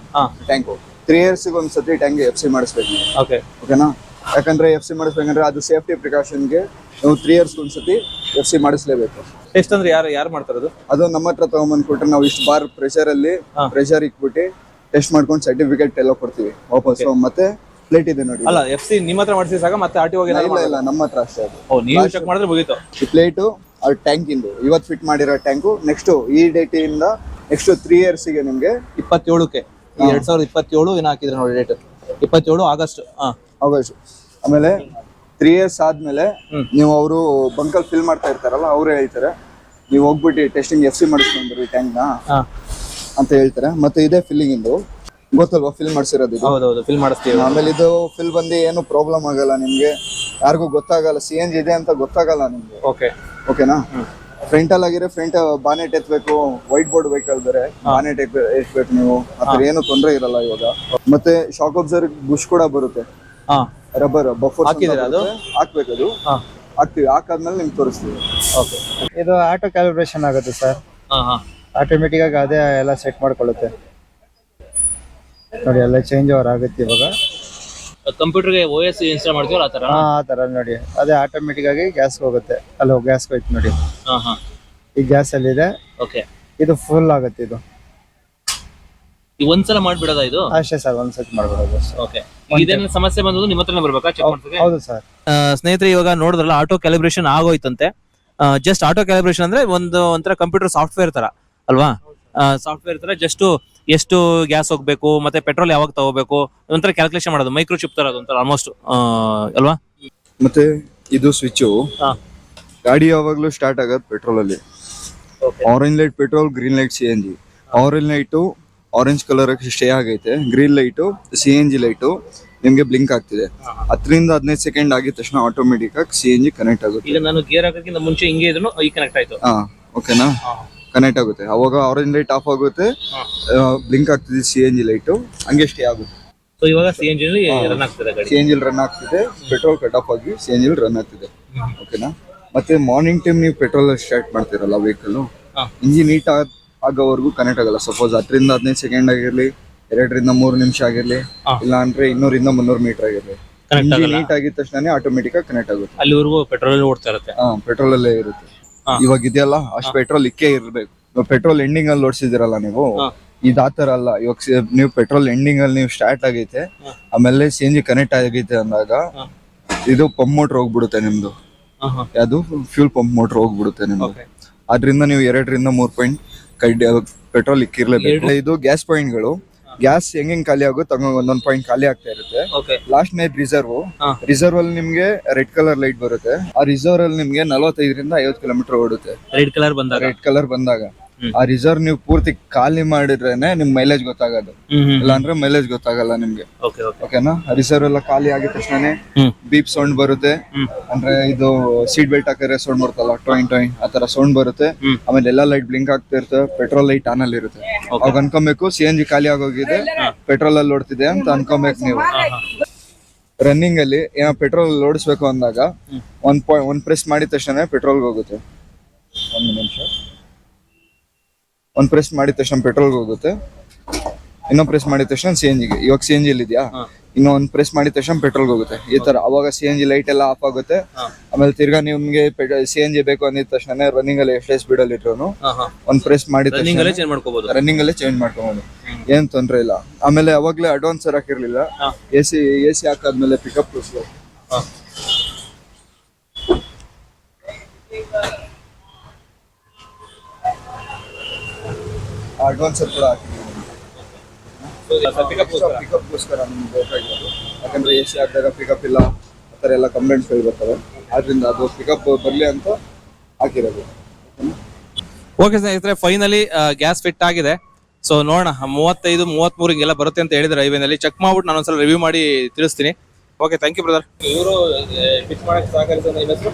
ಟ್ಯಾಂಕು ತ್ರೀ ಇಯರ್ಸ್ಗೆ ಒಂದ್ಸತಿ ಟ್ಯಾಂಕ್ ಎಫ್ ಸಿ ಮಾಡಿಸ್ಬೇಕು ಓಕೆ ಓಕೆನಾ ಯಾಕಂದ್ರೆ ಎಫ್ ಸಿ ಮಾಡಿಸ್ಬೇಕಂದ್ರೆ ಅದು ಸೇಫ್ಟಿ ಪ್ರಿಕಾಷನ್ಗೆ ನಾವು ತ್ರೀ ಇಯರ್ಸ್ ಒಂದ್ಸತಿ ಎಫ್ ಸಿ ಮಾಡಿಸ್ಲೇಬೇಕು. ಟೆಸ್ಟ್ ಅಂದ್ರೆ ಯಾರು ಯಾರು ಮಾಡ್ತಾರದು ಅದು? ನಮ್ಮ ಹತ್ರ ತಗೊಂಬಂದ್ ಕೊಟ್ರೆ ನಾವು ಇಷ್ಟು ಬಾರ್ ಪ್ರೆಷರ್ ಅಲ್ಲಿ ಪ್ರೆಷರ್ ಇಕ್ಬಿಟ್ಟು ಟೆಸ್ಟ್ ಮಾಡ್ಕೊಂಡು ಸರ್ಟಿಫಿಕೇಟ್ ಎಲ್ಲ ಕೊಡ್ತೀವಿ ವಾಪಸ್. ಮತ್ತೆ ಪ್ಲೇಟ್ ಇದೆ ನೋಡಿ. ಅಲ್ಲ ಎಫ್ ಸಿ ನಿಮ್ಮ ಹತ್ರ ಮಾಡಿಸಿ ಸಾಕ ಮತ್ತೆ ಆರ್ ಟಿ ಹೋಗಿ ಇಲ್ಲ ಇಲ್ಲ ನಮ್ಮ ಹತ್ರ ಅಷ್ಟೇ ಅದು. ಓ ನೀವು ಚೆಕ್ ಮಾಡಿದ್ರೆ ಮುಗೀತು. ಈ ಪ್ಲೇಟು ಅದು ಟ್ಯಾಂಕ್ ಇಂದು. ಇವತ್ತು ಫಿಟ್ ಮಾಡಿರೋ ಟ್ಯಾಂಕು ನೆಕ್ಸ್ಟ್ ಈ ಡೇಟ್ ಇಂದ ನೆಕ್ಸ್ಟ್ ತ್ರೀ ಗೆ ನಿಮ್ಗೆ ಇಪ್ಪತ್ತೇಳಕ್ಕೆ. ಎರಡ್ ಸಾವಿರದ ಇಪ್ಪತ್ತೇಳು ಏನ್ ಹಾಕಿದ್ರೆ ನೋಡಿ ಡೇಟ್ ಇಪ್ಪತ್ತೇಳು ಆಗಸ್ಟ್. ಹಾ. ಆಗಸ್ಟ್ ಆಮೇಲೆ ತ್ರೀ ಇಯರ್ಸ್ ಆದ್ಮೇಲೆ ನೀವು ಅವರು ಬಂಕಲ್ ಫಿಲ್ ಮಾಡ್ತಾ ಇರ್ತಾರಲ್ಲ ಅವ್ರು ಹೇಳ್ತಾರೆ ನೀವು ಹೋಗ್ಬಿಟ್ಟು ಟೆಸ್ಟಿಂಗ್ ಎಫ್ ಸಿ ಮಾಡಿಸ್ಕೊಂಡ್ರಿ ಟ್ಯಾಂಕ್ನ ನ. ಅಂತ ಹೇಳ್ತಾರೆ. ಮತ್ತೆ ಇದೇ ಫಿಲ್ಲಿಂಗ್ ಇಂದು. ಗೊತ್ತಲ್ವಾ ಫಿಲ್ ಮಾಡಿಸಿರೋದು ಹೌದೌದು ಫಿಲ್ ಮಾಡಿಸ್ತೀವಿ. ಆಮೇಲೆ ಇದು ಫಿಲ್ ಬಂದು ಏನು ಪ್ರಾಬ್ಲಮ್ ಆಗಲ್ಲ ನಿಮ್ಗೆ. ಯಾರಿಗೂ ಗೊತ್ತಾಗಲ್ಲ ಸಿ ಎನ್ ಜಿ ಇದೆ ಅಂತ ಗೊತ್ತಾಗಲ್ಲ ನಿಮ್ಗೆ. ಓಕೆ ಓಕೆನಾ ಫ್ರಂಟ್ ಅಲ್ಲಿ ಆಗಿದ್ರೆ ಫ್ರಂಟ್ ಬಾನೆಟ್ ಎತ್ಬೇಕು ವೈಟ್ ಬೋರ್ಡ್ ವೆಹಿಕಲ್ ಬೇರೆ ಬಾನೆಟ್ ಎತ್ಬೇಕು ನೀವು. ಆತರ ಏನು ತೊಂದರೆ ಇರಲ್ಲ ಇವಾಗ. ಮತ್ತೆ ಶಾಕ್ ಅಬ್ಸರ್ ಬುಷ್ ಕೂಡ ಬರುತ್ತೆ. ರಬ್ಬರ್ ಬಫರ್ ಹಾಕಿದ್ದೀರಾ ಅದು? ಹಾಕ್ಬೇಕದು ಹಾ. ಹಾಕ್ತಿವಿ. ಹಾಕಾದ್ಮೇಲೆ ನಿಮ್ಗೆ ತೋರಿಸ್ತೀವಿ. ಓಕೆ. ಇದು ಆಟೋ ಕ್ಯಾಲಿಬ್ರೇಷನ್ ಆಗುತ್ತೆ ಸರ್ ಹಾ ಹಾ. ಆಟೋಮೆಟಿಕ್ ಆಗಿ ಅದೇ ಎಲ್ಲ ಸೆಟ್ ಮಾಡ್ಕೊಳ್ಳುತ್ತೆ. ನೋಡಿ ಎಲ್ಲ ಚೇಂಜ್ ಓವರ್ ಆಗುತ್ತೆ ಇವಾಗ. ಕಂಪ್ಯೂಟರ್ಗೆ ಓ ಎಸ್ ಇನ್ಸ್ಟಾಲ್ ಮಾಡ್ತೀವಲ್ಲ ಆ ತರ ಹಾ ಆ ತರ ನೋಡಿ. ಅದೇ ಆಟೋಮೆಟಿಕ್ ಆಗಿ ಗ್ಯಾಸ್ ಹೋಗುತ್ತೆ. ಅಲ್ಲೋ ಗ್ಯಾಸ್ ಹೋಯ್ತು ನೋಡಿ. ಹಾ ಹಾ. ಈ ಗ್ಯಾಸ್ ಅಲ್ಲಿ ಇದೆ ಓಕೆ. ಇದು ಫುಲ್ ಆಗುತ್ತೆ ಇದು. ಈ ಒಂದ್ಸಲ ಮಾಡ್ಬಿಡೋದಾ ಇದು? ಅಷ್ಟೇ ಸರ್ ಒಂದ್ ಸೆಟ್ ಮಾಡ್ಬಿಡೋದು. ಓಕೆ ಇದೇನ ಸಮಸ್ಯೆ ಬಂದದ್ದು ನಿಮ್ಮ ಹತ್ರನೇ ಬರ್ಬೇಕಾ? ಚೆಕ್ ಮಾಡ್ಸಕ್ಕೆ ಹೌದು ಸರ್. ಸ್ನೇಹಿತರೆ ಇವಾಗ ನೋಡಿದ್ರಲ್ಲ ಆಟೋ ಕ್ಯಾಲಿಬ್ರೇಷನ್ ಆಗೋಯ್ತಂತೆ. ಜಸ್ಟ್ ಆಟೋ ಕ್ಯಾಲಿಬ್ರೇಷನ್ ಅಂದ್ರೆ ಒಂದು ಒಂಥರ ಕಂಪ್ಯೂಟರ್ ಸಾಫ್ಟ್ವೇರ್ ತರ ಅಲ್ವಾ? ಸಾಫ್ಟ್ವೇರ್ ತರ ಜಸ್ಟ್ ಎಷ್ಟು ಗ್ಯಾಸ್ ಹೋಗ್ಬೇಕು ಮತ್ತೆ ಪೆಟ್ರೋಲ್ ಯಾವಾಗ ತಗೋಬೇಕು ಒಂಥರ ಕ್ಯಾಲ್ಕುಲೇಷನ್ ಮಾಡೋದು ಮೈಕ್ರೋ ಚಿಪ್ ತರ ಒಂಥರ ಆಲ್ಮೋಸ್ಟ್ ಅಲ್ವಾ? ಮತ್ತೆ ಇದು ಸ್ವಿಚ್ ಹಾ. ಗಾಡಿ ಯಾವಾಗ್ಲೂ ಸ್ಟಾರ್ಟ್ ಆಗೋದು ಪೆಟ್ರೋಲ್ ಅಲ್ಲಿ. Orange light petrol green light C N G orange light orange colour stay ಆಗೈತೆ. Green light C N G light ನಿಮ್ಗೆ ಬ್ಲಿಂಕ್ ಆಗ್ತಿದೆ. ಹತ್ತರಿಂದ ಹದಿನೈದು ಸೆಕೆಂಡ್ ಆಗಿದ ತಕ್ಷಣ ಆಟೋಮೆಟಿಕ್ ಆಗಿ ಸಿ ಎನ್ ಜಿ ಕನೆಕ್ಟ್ ಆಗುತ್ತೆ. ಈಗ ನಾನು ಗೇರ್ ಹಾಕೋಕ್ಕಿಂತ ಮುಂಚೆ ಹಿಂಗೆ ಇದ್ರು ಕನೆಕ್ಟ್ ಆಯ್ತು. ಹಾ ಓಕೆನಾ ಕನೆಕ್ಟ್ ಆಗುತ್ತೆ. ಅವಾಗ ಆರೆಂಜ್ ಲೈಟ್ ಆಫ್ ಆಗುತ್ತೆ. ಬ್ಲಿಂಕ್ ಆಗ್ತಿದೆ ಸಿ ಎನ್ ಜಿ ಲೈಟು ಹಂಗೆ ಸ್ಟೇ ಆಗುತ್ತೆ. ಸೊ ಇವಾಗ ಸಿ ಎನ್ ಜಿ ರನ್ ಆಗ್ತದೆ ಗಾಡಿ. ಸಿ ಎನ್ ಜಿಲ್ ರನ್ ಆಗ್ತಿದೆ. ಪೆಟ್ರೋಲ್ ಕಟ್ ಆಫ್ ಆಗಿ ಸಿ ಎನ್ ಜಿ ರನ್ ಆಗ್ತಿದೆ. ಓಕೆನಾ ಮತ್ತೆ ಮಾರ್ನಿಂಗ್ ಟೈಮ್ ನೀವು ಪೆಟ್ರೋಲ್ ಸ್ಟಾರ್ಟ್ ಮಾಡ್ತಿರಲ್ಲ ವೆಹಿಕಲ್ ಇಂಜಿನ್ ಇಂಜಿನ್ ಹೀಟ್ ಆಗೋವರೆಗೂ ಕನೆಕ್ಟ್ ಆಗಲ್ಲ. ಸಪೋಸ್ ಹತ್ತರಿಂದ ಹದಿನೈದು ಸೆಕೆಂಡ್ ಆಗಿರಲಿ ಎರಡರಿಂದ ಮೂರು ನಿಮಿಷ ಆಗಿರ್ಲಿ ಇಲ್ಲಾಂದ್ರೆ ಇಲ್ಲ ಅಂದ್ರೆ ಇನ್ನೂರಿಂದ ಮುನ್ನೂರು ಮೀಟರ್ ಆಗಿರಲಿ. ನೀಟ್ ಆಗಿದ ತಕ್ಷಣ ಆಟೋಮೆಟಿಕ್ ಆಗಿ ಕನೆಕ್ಟ್ ಆಗುತ್ತೆ. ಅಲ್ಲಿವರೆಗೂ ಪೆಟ್ರೋಲ್ ಓಡ್ತಾ ಇರುತ್ತೆ. ಹಾ ಪೆಟ್ರೋಲ್ ಅಲ್ಲೇ ಇರುತ್ತೆ. ಇವಾಗ ಇದೆಯಲ್ಲ ಅಷ್ಟು ಪೆಟ್ರೋಲ್ ಇಕ್ಕೇ ಇರ್ಬೇಕು. ಪೆಟ್ರೋಲ್ ಎಂಡಿಂಗ್ ಅಲ್ಲಿ ಓಡಿಸಿದಿರಲ್ಲ ನೀವು ಇದಾತರ ಆತರ ಅಲ್ಲ. ಇವಾಗ ನೀವು ಪೆಟ್ರೋಲ್ ಎಂಡಿಂಗ್ ಅಲ್ಲಿ ನೀವು ಸ್ಟಾರ್ಟ್ ಆಗೈತೆ ಆಮೇಲೆ ಸಿ ಎನ್ ಜಿ ಕನೆಕ್ಟ್ ಆಗೈತೆ ಅಂದಾಗ ಇದು ಪಂಪ್ ಮೋಟರ್ ಹೋಗ್ಬಿಡುತ್ತೆ ನಿಮ್ದು. ಅದು ಫ್ಯೂಲ್ ಪಂಪ್ ಮೋಟರ್ ಹೋಗ್ಬಿಡುತ್ತೆ ನಿಮ್ದು. ಅದರಿಂದ ನೀವು ಎರಡರಿಂದ ಮೂರ್ ಪಾಯಿಂಟ್ ಕೈ ಪೆಟ್ರೋಲ್ ಇಕ್ಕಿರ್ಲೇಬೇಕು. ಇದು ಗ್ಯಾಸ್ ಪಾಯಿಂಟ್ಗಳು ಗ್ಯಾಸ್ ಹೆಂಗ್ ಹೆಂಗ್ ಖಾಲಿ ಆಗುತ್ತೆ ಹಂಗ ಒಂದೊಂದ್ ಪಾಯಿಂಟ್ ಖಾಲಿ ಆಗ್ತಾ ಇರುತ್ತೆ. Last night reserve. ರಿಸರ್ವ್ ಅಲ್ಲಿ ನಿಮ್ಗೆ ರೆಡ್ ಕಲರ್ ಲೈಟ್ ಬರುತ್ತೆ. ಆ ರಿಸರ್ವ್ ಅಲ್ಲಿ ನಿಮ್ಗೆ ನಲವತ್ತೈದರಿಂದ ಐವತ್ತು ಕಿಲೋಮೀಟರ್ ಓಡುತ್ತೆ. ರೆಡ್ ಕಲರ್ ಬಂದಾಗ. ರೆಡ್ ಕಲರ್ ಬಂದಾಗ. ಆ ರಿಸರ್ವ್ ನೀವು ಪೂರ್ತಿ ಖಾಲಿ ಮಾಡಿದ್ರೇನೆ ನಿಮ್ ಮೈಲೇಜ್ ಗೊತ್ತಾಗೋದು. ಹ್ಮ್ ಹ್ಮ್ ಇಲ್ಲ ಅಂದ್ರೆ ಮೈಲೇಜ್ ಗೊತ್ತಾಗಲ್ಲ ನಿಮ್ಗೆ. ಓಕೆ ಓಕೆ ಓಕೆನಾ ರಿಸರ್ವ್ ಎಲ್ಲ ಖಾಲಿ ಆಗಿದ ತಕ್ಷಣನೇ ಬೀಪ್ ಸೌಂಡ್ ಬರುತ್ತೆ. ಅಂದ್ರೆ ಇದು ಸೀಟ್ ಬೆಲ್ಟ್ ಹಾಕಿದ್ರೆ ಸೌಂಡ್ ಬರುತ್ತಲ್ಲ ಟೊಯ್ ಟೊಯ್ ಆ ತರ ಸೌಂಡ್ ಬರುತ್ತೆ. ಆಮೇಲೆ ಎಲ್ಲಾ ಲೈಟ್ ಬ್ಲಿಂಕ್ ಆಗ್ತಾ ಇರುತ್ತೆ ಪೆಟ್ರೋಲ್ ಲೈಟ್ ಆನ್ ಅಲ್ಲಿ ಇರುತ್ತೆ. ಅವಾಗ ಅನ್ಕೊಬೇಕು ಸಿ ಎನ್ ಜಿ ಖಾಲಿ ಆಗೋಗಿದೆ ಪೆಟ್ರೋಲ್ ಅಲ್ಲಿ ಓಡ್ತಿದೆ ಅಂತ ಅನ್ಕೊಬೇಕು ನೀವು. ರನ್ನಿಂಗ್ ಅಲ್ಲಿ ಏನೋ ಪೆಟ್ರೋಲ್ ಓಡಿಸ್ಬೇಕು ಅಂದಾಗ ಒಂದ್ ಪಾಯಿಂಟ್ ಒಂದ್ ಪ್ರೆಸ್ ಮಾಡಿದ ತಕ್ಷಣ ಪೆಟ್ರೋಲ್ ಹೋಗುತ್ತೆ. ಒಂದು ನಿಮಿಷ. ಒಂದ್ ಪ್ರೆಸ್ ಮಾಡಿದ ತಕ್ಷಣ ಪೆಟ್ರೋಲ್ಗೆ ಹೋಗುತ್ತೆ. ಇನ್ನೊಂದ್ ಪ್ರೆಸ್ ಮಾಡಿದ ತಕ್ಷಣ ಸಿ ಎನ್ ಜಿಗೆ ಇವಾಗ ಸಿ ಎನ್ ಜಿ ಇದೆಯಾ ಇನ್ನೊಂದ್ ಪ್ರೆಸ್ ಮಾಡಿದ ತಕ್ಷಣ ಪೆಟ್ರೋಲ್ ಹೋಗುತ್ತೆ. ಈ ತರ ಅವಾಗ ಸಿ ಎನ್ ಜಿ ಲೈಟ್ ಎಲ್ಲ ಆಫ್ ಆಗುತ್ತೆ. ಆಮೇಲೆ ತಿರ್ಗಾ ನಿಮ್ಗೆ ಸಿ ಎನ್ ಜಿ ಬೇಕು ಅಂದಿದ ತಕ್ಷಣ ರನ್ನಿಂಗ್ ಅಲ್ಲಿ ಎಷ್ಟೇ ಸ್ಪೀಡ್ ಅಲ್ಲಿ ಇಟ್ರು ಒಂದ್ ಪ್ರೆಸ್ ಮಾಡಿದ ರನ್ನಿಂಗ್ ಅಲ್ಲೇ ಚೇಂಜ್ ಮಾಡ್ಕೋಬಹುದು ರನ್ನಿಂಗ್ ಅಲ್ಲೇ ಚೇಂಜ್ ಮಾಡ್ಕೊಬೋದು. ಏನ್ ತೊಂದ್ರೆ ಇಲ್ಲ. ಆಮೇಲೆ ಅವಾಗ್ಲೇ ಅಡ್ವಾನ್ಸ್ ಹಾಕಿರ್ಲಿಲ್ಲ. ಎ ಸಿ ಎ ಸಿ ಹಾಕಾದ್ಮೇಲೆ ಪಿಕಪ್ ಅಡ್ವಾನ್ಸ್ ಕೂಡ ಪಿಕಪ್ಗೋಸ್ಕರ ನಮ್ಗೆ ಬೇಕಾಗಿರೋದು. ಯಾಕಂದ್ರೆ ಎ ಸಿ ಹಾಕಿದಾಗ ಪಿಕಪ್ ಇಲ್ಲ ಆ ಥರ ಎಲ್ಲ ಕಂಪ್ಲೇಂಟ್ಸ್ಗಳು ಬರ್ತವೆ ಆದ್ರಿಂದ ಅದು ಪಿಕಪ್ ಬರಲಿ ಅಂತ ಹಾಕಿರೋದು. ಓಕೆ ಸ್ನೇಹಿತರೆ ಫೈನಲಿ ಗ್ಯಾಸ್ ಫಿಟ್ ಆಗಿದೆ. ಸೊ ನೋಡೋಣ ಮೂವತ್ತೈದು ಮೂವತ್ಮೂರು ಹಿಂಗೆಲ್ಲ ಬರುತ್ತೆ ಅಂತ ಹೇಳಿದ್ರೆ ಹೈವೇನಲ್ಲಿ ಚೆಕ್ ಮಾಡ್ಬಿಟ್ಟು ನಾನು ಒಂದ್ಸಲ ರಿವ್ಯೂ ಮಾಡಿ ತಿಳಿಸ್ತೀನಿ. ಓಕೆ ಥ್ಯಾಂಕ್ ಯು ಬ್ರದರ್ ಇವರು ಫಿಟ್ ಮಾಡಕ್ಕೆ ಸಹಕರಿಸಿದ ನಿಮ್ಮ ಹೆಸರು?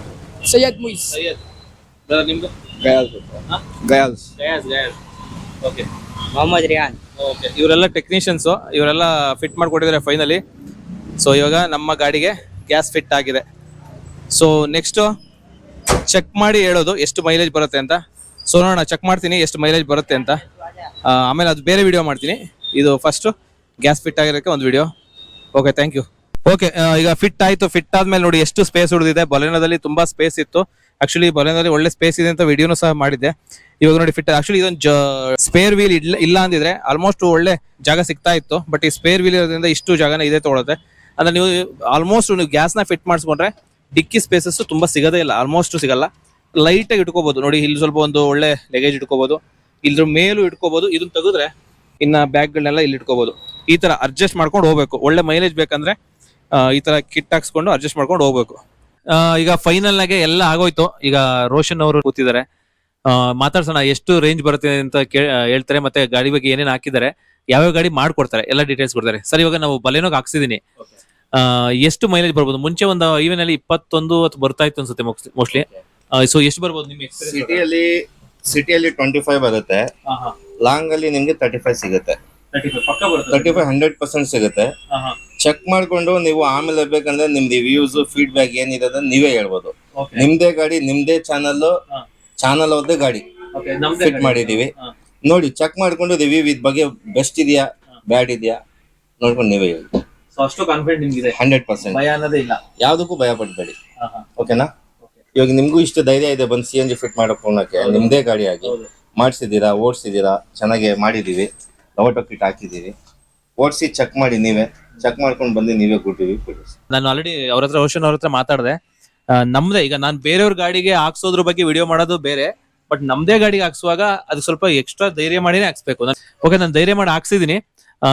ಸೈಯದ್ ಮುಯಿಸ್ ಸೈಯದ್. ಬ್ರದರ್ ನಿಮ್ದು? ಗಯಾಲ್ಸ್. ಗಯಾಲ್ಸ್ ಗಯಾಲ್ಸ್. ಓಕೆ ಮೊಹಮ್ಮದ್ ರಿಯಾನ್. ಓಕೆ ಇವರೆಲ್ಲ ಟೆಕ್ನಿಷಿಯನ್ಸು ಇವರೆಲ್ಲ ಫಿಟ್ ಮಾಡಿಕೊಟ್ಟಿದ್ದಾರೆ ಫೈನಲಿ ಸೊ ಇವಾಗ ನಮ್ಮ ಗಾಡಿಗೆ ಗ್ಯಾಸ್ ಫಿಟ್ ಆಗಿದೆ. ಸೊ ನೆಕ್ಸ್ಟು ಚೆಕ್ ಮಾಡಿ ಹೇಳೋದು ಎಷ್ಟು ಮೈಲೇಜ್ ಬರುತ್ತೆ ಅಂತ. ಸೊ ನೋಡೋಣ ಚೆಕ್ ಮಾಡ್ತೀನಿ ಎಷ್ಟು ಮೈಲೇಜ್ ಬರುತ್ತೆ ಅಂತ. ಆಮೇಲೆ ಅದು ಬೇರೆ ವಿಡಿಯೋ ಮಾಡ್ತೀನಿ. ಇದು ಫಸ್ಟು ಗ್ಯಾಸ್ ಫಿಟ್ ಆಗಿರೋಕ್ಕೆ ಒಂದು video okay thank you okay ಈಗ ಫಿಟ್ ಆಯಿತು. ಫಿಟ್ ಆದಮೇಲೆ ನೋಡಿ ಎಷ್ಟು ಸ್ಪೇಸ್ ಉಳಿದಿದೆ. ಬಲೆನೋದಲ್ಲಿ ತುಂಬ ಸ್ಪೇಸ್ ಇತ್ತು. ಆಕ್ಚುಲಿ ಬಲೆನೋದಲ್ಲಿ ಒಳ್ಳೆ ಸ್ಪೇಸ್ ಇದೆ ಅಂತ ವಿಡಿಯೋನು ಸಹ ಮಾಡಿದ್ದೆ. ಇವಾಗ ನೋಡಿ ಫಿಟ್ ಆಕ್ಚುಲಿ ಇದೊಂದು ಸ್ಪೇರ್ ವೀಲ್ ಇಲ್ಲ ಇಲ್ಲ ಅಂದಿದ್ರೆ ಆಲ್ಮೋಸ್ಟ್ ಒಳ್ಳೆ ಜಾಗ ಸಿಗ್ತಾ ಇತ್ತು. ಬಟ್ ಈ ಸ್ಪೇರ್ ವೀಲ್ ಇರೋದ್ರಿಂದ ಇಷ್ಟು ಜಾಗನ ಇದೆ ತೊಗೊಳುತ್ತೆ. ಅಂದ್ರೆ ನೀವು ಆಲ್ಮೋಸ್ಟ್ ನೀವು ಗ್ಯಾಸ್ನ ಫಿಟ್ ಮಾಡಿಸ್ಕೊಂಡ್ರೆ ಡಿಕ್ಕಿ ಸ್ಪೇಸಸ್ ತುಂಬಾ ಸಿಗೋದೇ ಇಲ್ಲ. ಆಲ್ಮೋಸ್ಟ್ ಸಿಗಲ್ಲ. ಲೈಟ್ ಆಗಿ ಇಟ್ಕೋಬಹುದು ನೋಡಿ ಇಲ್ಲಿ ಸ್ವಲ್ಪ ಒಂದು ಒಳ್ಳೆ ಲಗೇಜ್ ಇಟ್ಕೋಬಹುದು ಇಲ್ಲಿ ಮೇಲೂ ಇಟ್ಕೋಬಹುದು ಇದನ್ನ ತೆಗೆದ್ರೆ ಇನ್ನ ಬ್ಯಾಗ್ಗಳನ್ನೆಲ್ಲ ಇಲ್ಲಿ ಇಟ್ಕೋಬಹುದು ಈ ತರ ಅಡ್ಜಸ್ಟ್ ಮಾಡ್ಕೊಂಡು ಹೋಗ್ಬೇಕು. ಒಳ್ಳೆ ಮೈಲೇಜ್ ಬೇಕಂದ್ರೆ ಈ ತರ ಕಿಟ್ ಹಾಕ್ಸ್ಕೊಂಡು ಅಡ್ಜಸ್ಟ್ ಮಾಡ್ಕೊಂಡು ಹೋಗ್ಬೇಕು. ಈಗ ಫೈನಲ್ ನಾಗೆ ಎಲ್ಲ ಆಗೋಯ್ತು. ಈಗ ರೋಷನ್ ಅವರು ಕೂತಿದ್ದಾರೆ. ಆ, ಮಾತಾಡ್ಸೋಣ ಎಷ್ಟು ರೇಂಜ್ ಬರುತ್ತೆ ಅಂತ ಕೇ ಹೇಳ್ತಾರೆ ಮತ್ತೆ ಗಾಡಿ ಬಗ್ಗೆ ಏನೇನು ಹಾಕಿದ್ದಾರೆ ಯಾವ್ಯಾವ ಗಾಡಿ ಮಾಡ್ಕೊಡ್ತಾರೆ ಎಲ್ಲ ಡೀಟೇಲ್ಸ್ ಕೊಡ್ತಾರೆ. ಸರ್ ಇವಾಗ ನಾವು ಬಲೇನೋಗ್ ಹಾಕ್ಸಿದೀನಿ. ಆ, ಎಷ್ಟು ಮೈಲೇಜ್ ಬರ್ಬೋದು? ಮುಂಚೆ ಒಂದು ಈವನ್ ಅಲ್ಲಿ ಇಪ್ಪತ್ತೊಂದು ಅಥವಾ ಬರ್ತಾ ಇತ್ತು ಅನ್ಸುತ್ತೆ ಮೋಸ್ಟ್ಲಿ ಸೊ ಎಷ್ಟು ಬರ್ಬೋದು ನಿಮ್ಗೆ ಎಕ್ಸ್ಪೀರಿಯನ್ಸ್ ಸಿಟಿಯಲ್ಲಿ ಸಿಟಿಯಲ್ಲಿ ಟ್ವೆಂಟಿ ಫೈವ್ ಬರುತ್ತೆ. ಲಾಂಗ್ ಅಲ್ಲಿ ನಿಮ್ಗೆ ತರ್ಟಿ ಫೈವ್ ಸಿಗುತ್ತೆ. ತರ್ಟಿ ಫೈವ್ ಹಂಡ್ರೆಡ್ ಪರ್ಸೆಂಟ್ ಸಿಗುತ್ತೆ. ಚೆಕ್ ಮಾಡ್ಕೊಂಡು ನೀವು ಆಮೇಲೆ ಬೇಕಂದ್ರೆ ನಿಮ್ದು ರಿವ್ಯೂಸ್ ಫೀಡ್ಬ್ಯಾಕ್ ಏನಿದೆ ನೀವೇ ಹೇಳ್ಬೋದು. ನಿಮ್ದೇ ಗಾಡಿ ನಿಮ್ದೇ ಚಾನಲ್. ಚಾನಲ್ ಅವ್ರದ್ದೇ ಗಾಡಿ. ಫಿಟ್ ಮಾಡಿದೀವಿ ನೋಡಿ ಚೆಕ್ ಮಾಡ್ಕೊಂಡು ರಿವ್ಯೂ ಇದ್ ಬಗ್ಗೆ ಬೆಸ್ಟ್ ಇದೆಯಾ ಬ್ಯಾಡ್ ಇದೆಯಾ ನೋಡ್ಕೊಂಡು ನೀವೇ ಹೇಳಿ ಸೊ ಅಷ್ಟು ಕಾನ್ಫಿಡೆಂಟ್ ನಿಮ್ಗಿದೆ. ಹಂಡ್ರೆಡ್ ಪರ್ಸೆಂಟ್ ಭಯ ಅನ್ನೋದೇ ಇಲ್ಲ. ಯಾವ್ದಕ್ಕೂ ಭಯ ಪಡ್ಬೇಡಿ. ಓಕೆನಾ ಇವಾಗ ನಿಮ್ಗೂ ಇಷ್ಟು ಧೈರ್ಯ ಇದೆ ಬಂದು ಸಿ ಎನ್ ಜಿ ಫಿಟ್ ಮಾಡೋ ನಿಮ್ಮದೇ ನಿಮ್ದೇ ಗಾಡಿ ಆಗಿ. ಮಾಡಿಸಿದ್ದೀರಾ ಓಡಿಸಿದ್ದೀರಾ ಚೆನ್ನಾಗಿ ಮಾಡಿದೀವಿ ಲವಟೋ ಕಿಟ್ ಹಾಕಿದೀವಿ ಓಡಿಸಿ ಚೆಕ್ ಮಾಡಿ ನೀವೇ. ಚೆಕ್ ಮಾಡ್ಕೊಂಡು ಬಂದು ನೀವೇ ಕೊಟ್ಟಿವಿ ನಾನು ಆಲ್ರೆಡಿ ಅವ್ರ ಹತ್ರ ರೋಷನ್ ಅವ್ರ ಹತ್ರ ಮಾತಾಡಿದೆ. ನಮ್ದೇ, ಈಗ ನಾನು ಬೇರೆಯವ್ರ ಗಾಡಿಗೆ ಹಾಕ್ಸೋದ್ರ ಬಗ್ಗೆ ವಿಡಿಯೋ ಮಾಡೋದು ಬೇರೆ ಬಟ್ ನಮ್ದೇ ಗಾಡಿಗೆ ಹಾಕ್ಸುವಾಗ ಅದು ಸ್ವಲ್ಪ ಎಕ್ಸ್ಟ್ರಾ ಧೈರ್ಯ ಮಾಡಿನೇ ಹಾಕ್ಸ್ಬೇಕು. ಓಕೆ ನಾನು ಧೈರ್ಯ ಮಾಡಿ ಹಾಕ್ಸಿದೀನಿ.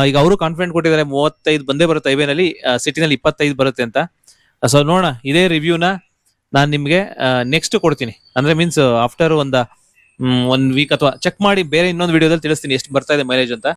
ಈಗ ಅವರು ಕಾನ್ಫಿಡೆಂಟ್ ಕೊಟ್ಟಿದ್ದಾರೆ, ಮೂವತ್ತೈದು ಬಂದೇ ಬರುತ್ತೆ ಐವೇನಲ್ಲಿ ಸಿಟಿನಲ್ಲಿ ಇಪ್ಪತ್ತೈದು ಬರುತ್ತೆ ಅಂತ. ಸೊ ನೋಡೋಣ, ಇದೇ ರಿವ್ಯೂನ ನಾನು ನಿಮಗೆ ನೆಕ್ಸ್ಟ್ ಕೊಡ್ತೀನಿ. ಅಂದ್ರೆ ಮೀನ್ಸ್ ಆಫ್ಟರ್ ಒಂದು ಒಂದು ವೀಕ್ ಅಥವಾ ಚೆಕ್ ಮಾಡಿ ಬೇರೆ ಇನ್ನೊಂದು ವಿಡಿಯೋದಲ್ಲಿ ತಿಳಿಸ್ತೀನಿ, ಎಷ್ಟು ಬರ್ತಾ ಇದೆ ಮೈಲೇಜ್ ಅಂತ.